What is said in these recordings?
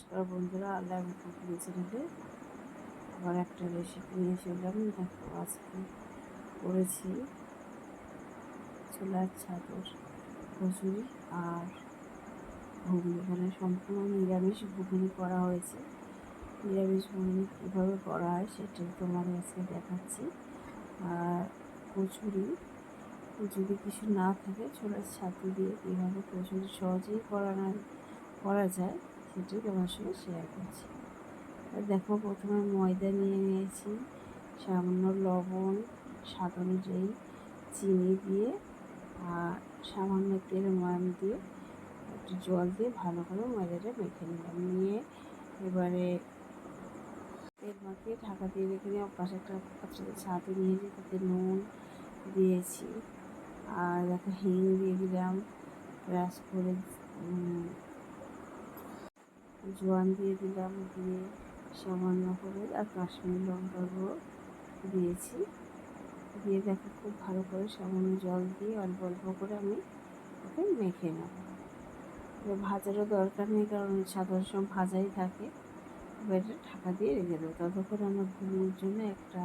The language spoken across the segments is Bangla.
নমস্কার বন্ধুরা আল্লাহ কুকিং চ্যানেলে আবার একটা রেসিপি নিয়ে চললাম দেখো আজকে করেছি ছোলার ছাতর কচুরি আর ঘুগনি। মানে সম্পূর্ণ নিরামিষ ঘুগনি করা হয়েছে। নিরামিষ ঘুগনি কীভাবে করা হয় সেটা তোমাদের আজকে দেখাচ্ছি। আর কচুরি যদি কিছু না থাকে, ছোলার ছাতু দিয়ে কীভাবে কচুরি সহজেই করা করা যায়। সেটাই তোমার সঙ্গে শেয়ার করছি। দেখো, প্রথমে ময়দা নিয়ে নিয়েছি, সামান্য লবণ, স্বাদ অনুযায়ী চিনি দিয়ে, আর সামান্য তেল ময়াম দিয়ে একটু জল দিয়ে ভালো করে ময়দাটা মেখে নিলাম। নিয়ে এবারে তেল মাখিয়ে ঢাকা দিয়ে রেখে দিয়ে পাশে একটা পাত্রে ছাতু নিয়েছি তাতে নুন দিয়েছি। আর দেখো, হিং দিয়ে দিলাম ব্রাশ করে জোয়ান দিয়ে দিলাম, দিয়ে সামান্য করে আর কাশ্মীর লঙ্কা গুঁড়ো দিয়েছি। দিয়ে দেখো খুব ভালো করে সামান্য জল দিয়ে অল্প অল্প করে আমি ওকে মেখে নেব। এবার ভাজারও দরকার নেই, কারণ সাধারণ সময় ভাজাই থাকে। এবার এটা ঢাকা দিয়ে রেখে দেবো। ততক্ষণ আমরা ঘুগনির জন্য একটা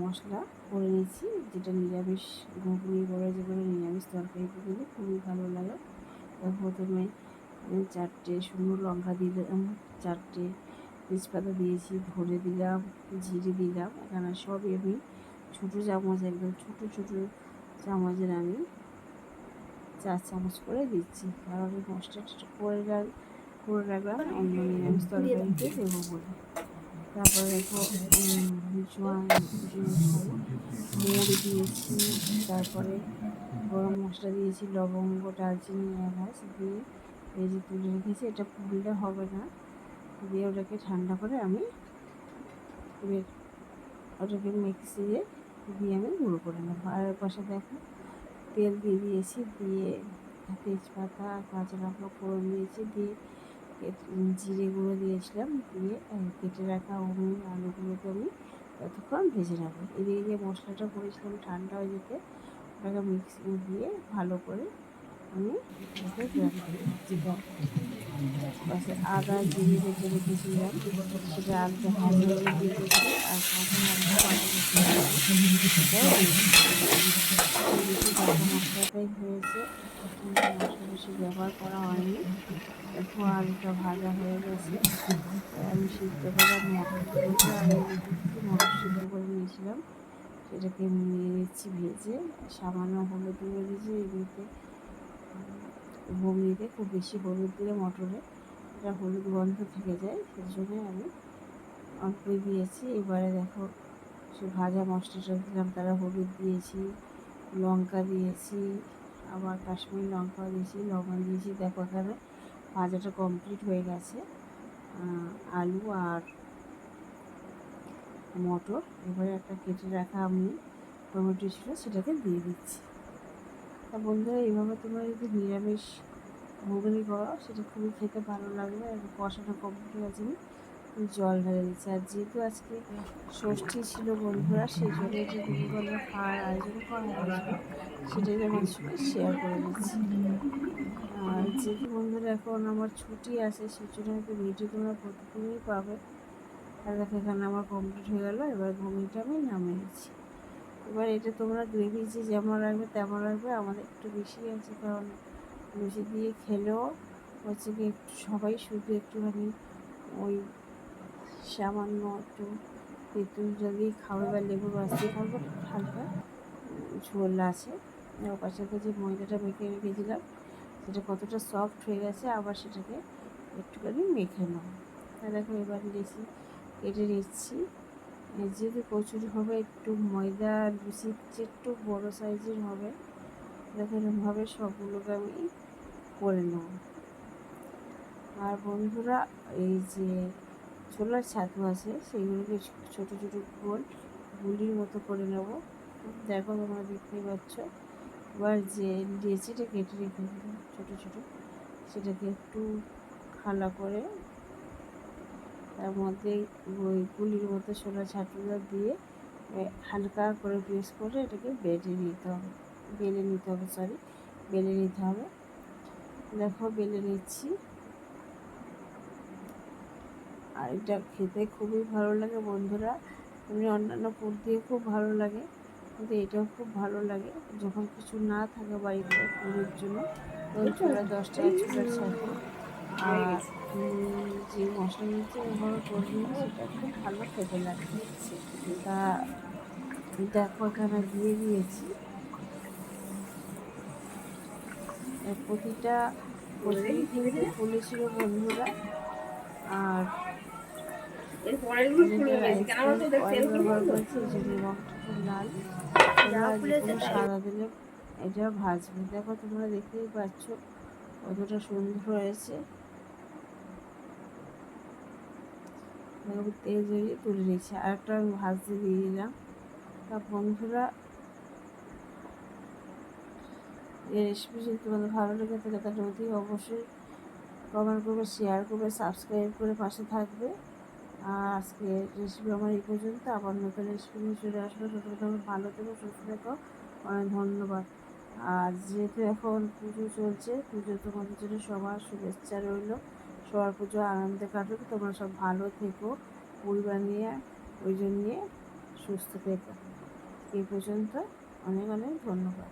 মশলা করে নিয়েছি, যেটা নিরামিষ, ঘুগনি করে যেগুলো নিরামিষ তরকারিতে দিলে খুবই ভালো লাগে। প্রথমে চারটে শুকনো লঙ্কা দিলাম চারটে তেজপাতা দিয়েছি ধরে দিলাম জিরে দিলাম এখানে সবই আমি ছোটো চামচ একদম ছোটো ছোটো চামচের আমি চার চামচ করে দিচ্ছি। কারণ আমি মশলাটা করে করে রাখলাম অন্য নিরামিষ তরকারিতে দেবো বলে। তারপরে দেখো জোয়ান মুড়ি দিয়েছি তারপরে গরম মশলা দিয়েছি লবঙ্গ দারচিনি এলাচ দিয়ে ভেজে তুলে রেখেছি, এটা পুড়লে হবে না। দিয়ে ওটাকে ঠান্ডা করে আমি ওটাকে মিক্সিয়ে দিয়ে আমি গুঁড়ো করে নেব। আর পাশে দেখো, তেল দিয়ে দিয়েছি, দিয়ে তেজপাতা, কাঁচা লঙ্কা ফোড়ন দিয়েছি, দিয়ে জিরে গুঁড়ো দিয়েছিলাম, দিয়ে কেটে রাখা অমনি আলুগুলোকে আমি ততক্ষণ ভেজে নেব। এদিকে যে মশলাটা করেছিলাম ঠান্ডা হয়ে যেতে, ওটাকে মিক্সি দিয়ে ভালো করে আমি আদা জিরে রেখে রেখেছিলাম সেটা আর মশলাটাই হয়েছে মশলা বেশি ব্যবহার করা হয়নি একটু আলুটা ভাজা হয়ে গেছে আমি সিদ্ধ করা মটরগুলোকে আমি মটর সিদ্ধ করে নিয়েছিলাম সেটাকে নিয়ে নিচ্ছি ভেজে সামান্য হলুদ দিয়ে দিয়েছি এগুলোতে ঘুগনিতে খুব বেশি হলুদ দিলে মটরে এটা হলুদ গন্ধ থেকে যায় সেই জন্য আমি অল্পই দিয়েছি। এবারে দেখো, সে ভাজা মশলাটা দিলাম, তারা হলুদ দিয়েছি, লঙ্কা দিয়েছি, আবার কাশ্মীরি লঙ্কা দিয়েছি, লবণ দিয়েছি। দেখো এখানে ভাজাটা কমপ্লিট হয়ে গেছে। আলু আর মটর। এবারে একটা কেটে রাখা আমি টমেটো ছিল, সেটাকে দিয়ে দিচ্ছি। তা বন্ধুরা, এইভাবে তোমরা যদি নিরামিষ ঘুগনি করো, সেটা খুবই খেতে ভালো লাগবে আর কষাটা কমপ্লিট হয়ে যাবে জল ঢেলে দিচ্ছি আর যেহেতু আজকে ষষ্ঠী ছিল বন্ধুরা, সেই জন্য যে দুপুরবেলা খাওয়ার আয়োজন করা হয়েছিল, সেটাই তোমাদের সঙ্গে শেয়ার করে দিচ্ছি। আর যেহেতু বন্ধুরা এখন আমার ছুটি আছে, সেই জন্য হয়তো ভিডিও তোমরা প্রতিদিনই পাবে। আর দেখো এখানে আমার কমপ্লিট হয়ে গেলো, এবার ঘুমিটা আমি নামিয়ে দিচ্ছি এবার এটা তোমরা গ্রেভি যে যেমন রাখবে তেমন রাখবে আমাদের একটু বেশি আছে কারণ বেশি দিয়ে খেলেও হচ্ছে কি একটু সবাই শুধু একটুখানি ওই সামান্য একটু তেঁতুল যদি খাবে বা লেবু রস দিয়ে খাবে, হালকা ঝোল আছে। সাথে যে ময়দাটা মেখে রেখেছিলাম, সেটা কতটা সফট হয়ে গেছে, আবার সেটাকে একটুখানি মেখে নেব দেখো এবার লেসি কেটে নিচ্ছি। যেহেতু কচুরি হবে, একটু ময়দা লুচির চেয়ে একটু বড়ো সাইজের হবে এরকমভাবে সবগুলোকে আমি করে নেব। আর বন্ধুরা, এই যে ছোলার ছাতু আছে সেইগুলোকে ছোটো ছোটো গোল গুলির মতো করে নেব। দেখো তোমরা দেখতেই পাচ্ছ। এবার যে লেচিটা কেটে রেখে ছোটো ছোটো, সেটাকে একটু খালা করে তার মধ্যে ওই গুলির মতো ছোলা ছাতুটা দিয়ে হালকা করে প্রেস করে এটাকে বেটে নিতে হবে। বেলে নিতে হবে সরি বেলে নিতে হবে। দেখো বেলে নিচ্ছি। আর এটা খেতে খুবই ভালো লাগে বন্ধুরা। এমনি অন্যান্য ফুড দিয়ে খুব ভালো লাগে কিন্তু এটাও খুব ভালো লাগে। যখন কিছু না থাকে বাড়িতে পুরীর জন্য ওই ছোলা দশ টাকা ছোলার সাথে আর যে মশলা নিয়েছে ওভাবে করবি সেটা খুব ভালো খেতে লাগে তা দেখো এখানে দিয়ে দিয়েছি। প্রতিটা ফুলেছিল বন্ধুরা। আর। সাদা দিলে এটা ভাজবে। দেখো তোমরা দেখতেই পাচ্ছ কতটা সুন্দর হয়েছে দেখো তেল জড়িয়ে তুলে নিয়েছি। আর একটা ভাজতে দিয়ে দিলাম। তা বন্ধুরা, এই রেসিপি যদি তোমাদের ভালো লেগে থাকে, তাহলে অতি অবশ্যই কমেন্ট করবে শেয়ার করবে সাবস্ক্রাইব করে পাশে থাকবে। আর আজকে রেসিপি আমার এই পর্যন্ত। আবার নতুন রেসিপি নিয়ে চলে আসবে। তোমরা ভালো থেকো, সুস্থ থেকো। অনেক ধন্যবাদ। আর যেহেতু এখন পুজো চলছে পুজো তোমাদের জন্য সবার শুভেচ্ছা রইল। সবার পুজো আনন্দে কাটুক তোমরা সব ভালো থেকো পরিবার নিয়ে ওই জন্য নিয়ে সুস্থ থেকো। এই পর্যন্ত অনেক অনেক ধন্যবাদ।